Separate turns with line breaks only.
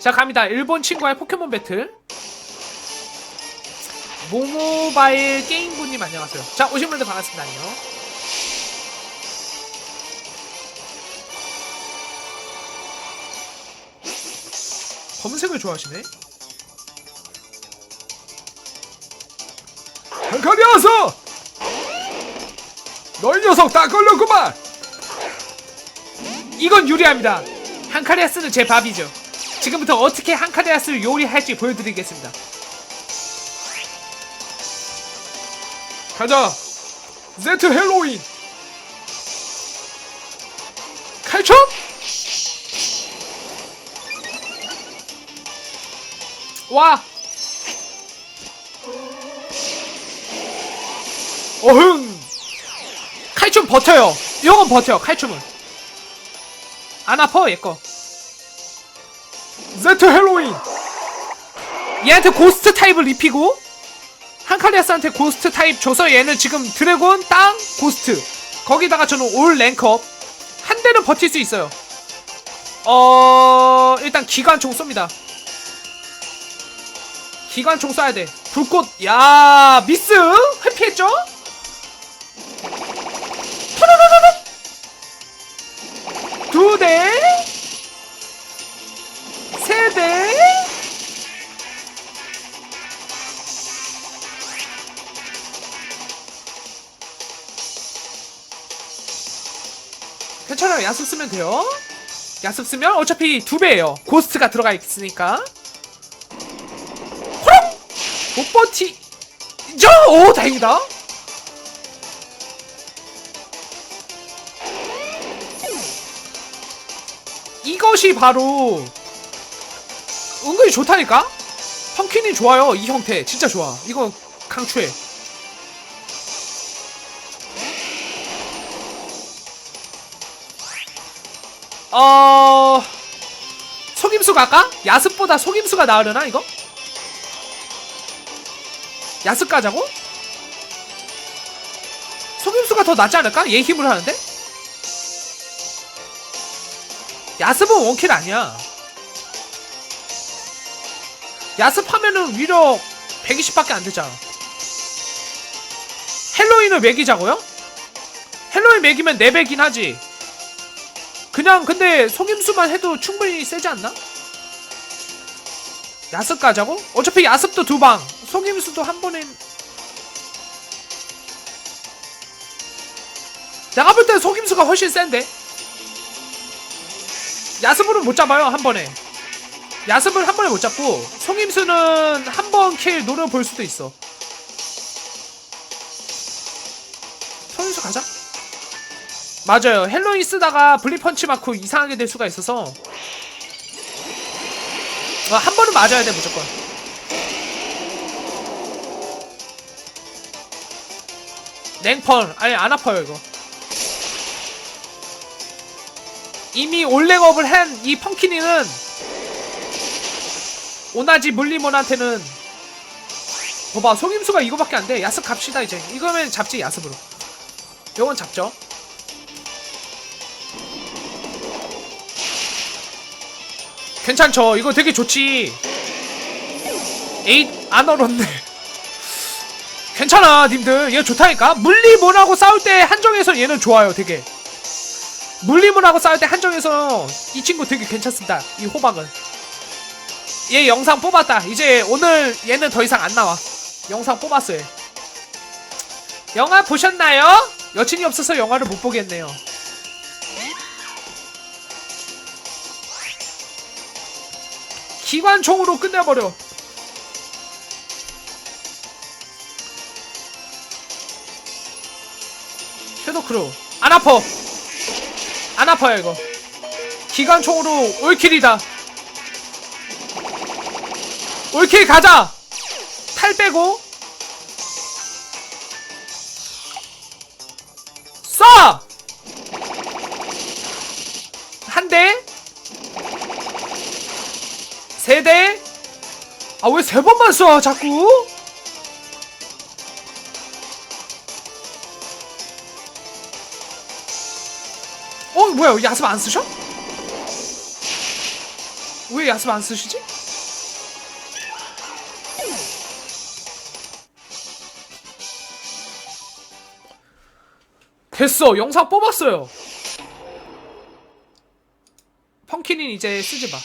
자 갑니다. 일본 친구와의 포켓몬 배틀. 모모바일 게임부님 안녕하세요. 자 오신 분들 반갑습니다. 안녕. 검은색을 좋아하시네.
한칸이 와서! 너희 녀석 다 걸렸구만!
이건 유리합니다. 한카리아스는 제 밥이죠 지금부터 어떻게 한카리아스를 요리할지 보여드리겠습니다.
가자. 제트 헬로윈.
칼춤? 와!
어흥!
칼춤 버텨요. 이건 버텨요 칼춤은. 안 아파 얘거
제트 헬로윈
얘한테 고스트 타입을 입히고 한카리아스한테 고스트 타입 줘서 얘는 지금 드래곤 땅 고스트. 거기다가 저는 올 랭크업. 한 대는 버틸 수 있어요. 어 일단 기관총 쏩니다. 기관총 쏴야 돼. 불꽃. 야 미스? 회피했죠? 두대세대 괜찮아요. 야습 쓰면 돼요. 야습 쓰면 어차피 두 배예요. 고스트가 들어가 있으니까. 호롱! 못 버티. 저! 오, 다행이다. 이것이 바로 은근히 좋다니까? 펑키님 좋아요. 이 형태. 진짜 좋아. 이거 강추해. 어 속임수 갈까? 야습보다 속임수가 나으려나 이거? 야습 가자고? 속임수가 더 낫지 않을까? 얘 힘을 하는데? 야습은 원킬 아니야 야습하면은 위력 120밖에 안 되잖아 헬로윈을 매기자고요? 헬로윈 매기면 4배긴 하지 그냥 근데 속임수만 해도 충분히 세지 않나? 야습 가자고? 어차피 야습도 두 방, 속임수도 한 번에. 내가 볼 때 속임수가 훨씬 센데. 야습으로 못 잡아요 한 번에. 야습을 한 번에 못 잡고 속임수는 한 번 킬 노려볼 수도 있어. 속임수 가자. 맞아요. 헬로윈 쓰다가 블리펀치 맞고 이상하게 될 수가 있어서 어, 한 번은 맞아야 돼 무조건. 냉펀 아니 안 아파요 이거. 이미 올랭업을 한 이 펑키니는 오나지 물리몬한테는 봐봐 속임수가 이거밖에 안 돼. 야습 갑시다 이제. 이거면 잡지 야습으로. 요건 잡죠. 괜찮죠? 이거 되게 좋지. 에잇 안 얼었네. 괜찮아, 님들. 얘 좋다니까. 물리몬하고 싸울 때 한정에서 얘는 좋아요, 되게. 물리몬하고 싸울 때 한정에서 이 친구 되게 괜찮습니다. 이 호박은. 얘 영상 뽑았다. 이제 오늘 얘는 더 이상 안 나와. 영상 뽑았어요. 얘. 영화 보셨나요? 여친이 없어서 영화를 못 보겠네요. 기관총으로 끝내버려. 섀도크루 안 아파. 안 아파요 이거. 기관총으로 올킬이다. 올킬 가자. 탈 빼고 쏴. 세 대? 아 왜 세 번만 써 자꾸? 어 뭐야 야습 안 쓰셔? 왜 야습 안 쓰시지? 됐어 영상 뽑았어요 펑키는 이제 쓰지 마